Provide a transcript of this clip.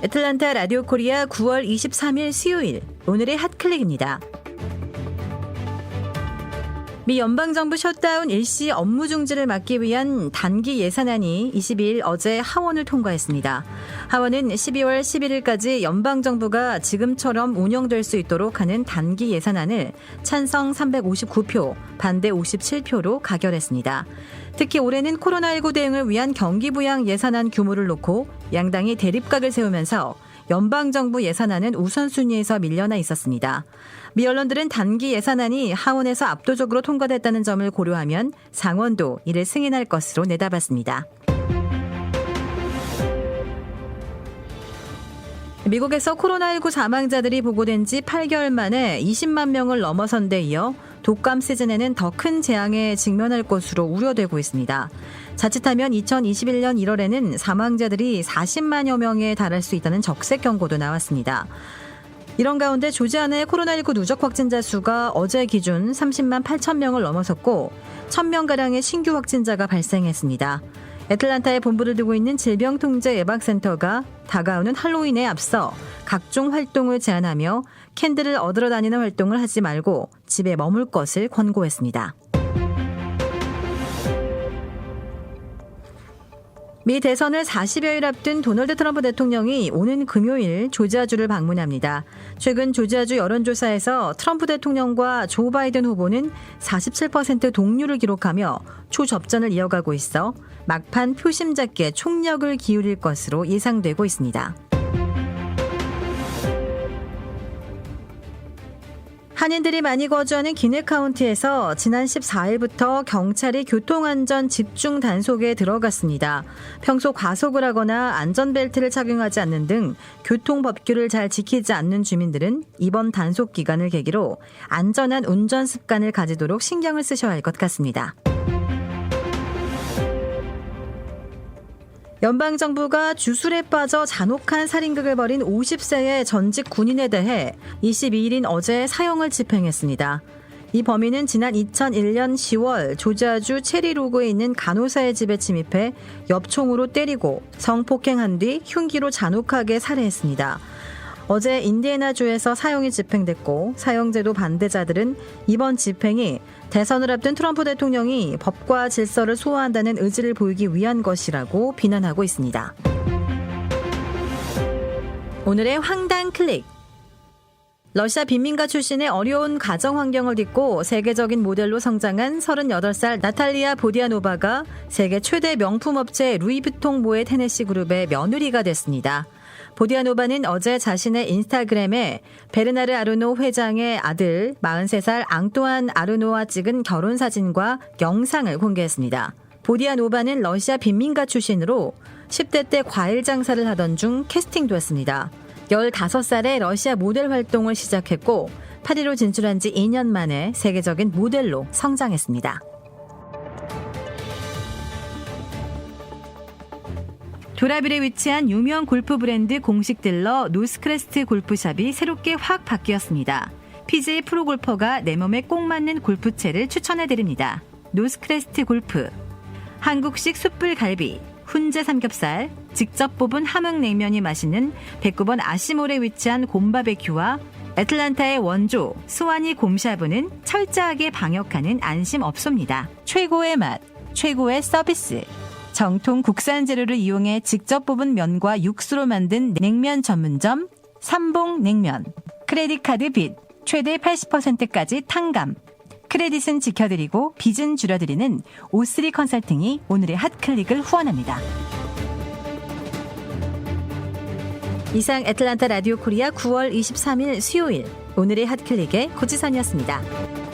애틀란타 라디오 코리아 9월 23일 수요일 오늘의 핫클릭입니다. 미 연방정부 셧다운 일시 업무 중지를 막기 위한 단기 예산안이 22일 어제 하원을 통과했습니다. 하원은 12월 11일까지 연방정부가 지금처럼 운영될 수 있도록 하는 단기 예산안을 찬성 359표, 반대 57표로 가결했습니다. 특히 올해는 코로나19 대응을 위한 경기부양 예산안 규모를 놓고 양당이 대립각을 세우면서 연방정부 예산안은 우선순위에서 밀려나 있었습니다. 미 언론들은 단기 예산안이 하원에서 압도적으로 통과됐다는 점을 고려하면 상원도 이를 승인할 것으로 내다봤습니다. 미국에서 코로나19 사망자들이 보고된 지 8개월 만에 20만 명을 넘어선 데 이어 독감 시즌에는 더 큰 재앙에 직면할 것으로 우려되고 있습니다. 자칫하면 2021년 1월에는 사망자들이 40만여 명에 달할 수 있다는 적색 경고도 나왔습니다. 이런 가운데 조지아나의 코로나19 누적 확진자 수가 어제 기준 30만 8천 명을 넘어섰고 1,000명가량의 신규 확진자가 발생했습니다. 애틀란타에 본부를 두고 있는 질병통제예방센터가 다가오는 할로윈에 앞서 각종 활동을 제한하며 캔들을 얻으러 다니는 활동을 하지 말고 집에 머물 것을 권고했습니다. 미 대선을 40여일 앞둔 도널드 트럼프 대통령이 오는 금요일 조지아주를 방문합니다. 최근 조지아주 여론조사에서 트럼프 대통령과 조 바이든 후보는 47% 동률을 기록하며 초접전을 이어가고 있어 막판 표심 잡기에 총력을 기울일 것으로 예상되고 있습니다. 한인들이 많이 거주하는 기내 카운티에서 지난 14일부터 경찰이 교통안전 집중 단속에 들어갔습니다. 평소 과속을 하거나 안전벨트를 착용하지 않는 등 교통 법규를 잘 지키지 않는 주민들은 이번 단속 기간을 계기로 안전한 운전 습관을 가지도록 신경을 쓰셔야 할 것 같습니다. 연방정부가 주술에 빠져 잔혹한 살인극을 벌인 50세의 전직 군인에 대해 22일인 어제 사형을 집행했습니다. 이 범인은 지난 2001년 10월 조지아주 체리로그에 있는 간호사의 집에 침입해 엽총으로 때리고 성폭행한 뒤 흉기로 잔혹하게 살해했습니다. 어제 인디애나주에서 사형이 집행됐고 사형제도 반대자들은 이번 집행이 대선을 앞둔 트럼프 대통령이 법과 질서를 소화한다는 의지를 보이기 위한 것이라고 비난하고 있습니다. 오늘의 황당 클릭. 러시아 빈민가 출신의 어려운 가정 환경을 딛고 세계적인 모델로 성장한 38살 나탈리아 보디아노바가 세계 최대 명품 업체 루이비통 모의 테네시 그룹의 며느리가 됐습니다. 보디아노바는 어제 자신의 인스타그램에 베르나르 아르노 회장의 아들 43살 앙뚜안 아르노와 찍은 결혼 사진과 영상을 공개했습니다. 보디아노바는 러시아 빈민가 출신으로 10대 때 과일 장사를 하던 중 캐스팅됐습니다. 15살에 러시아 모델 활동을 시작했고 파리로 진출한 지 2년 만에 세계적인 모델로 성장했습니다. 도라빌에 위치한 유명 골프 브랜드 공식 딜러 노스크레스트 골프샵이 새롭게 확 바뀌었습니다. PGA 프로골퍼가 내 몸에 꼭 맞는 골프채를 추천해드립니다. 노스크레스트 골프. 한국식 숯불 갈비, 훈제 삼겹살, 직접 뽑은 함흥냉면이 맛있는 백구번 아시몰에 위치한 곰바베큐와 애틀란타의 원조 수완이 곰샤브는 철저하게 방역하는 안심업소입니다. 최고의 맛, 최고의 서비스. 정통 국산 재료를 이용해 직접 뽑은 면과 육수로 만든 냉면 전문점 삼봉 냉면. 크레딧 카드 빚 최대 80%까지 탕감. 크레딧은 지켜드리고 빚은 줄여드리는 오스리 컨설팅이 오늘의 핫클릭을 후원합니다. 이상 애틀란타 라디오 코리아 9월 23일 수요일 오늘의 핫클릭의 고지선이었습니다.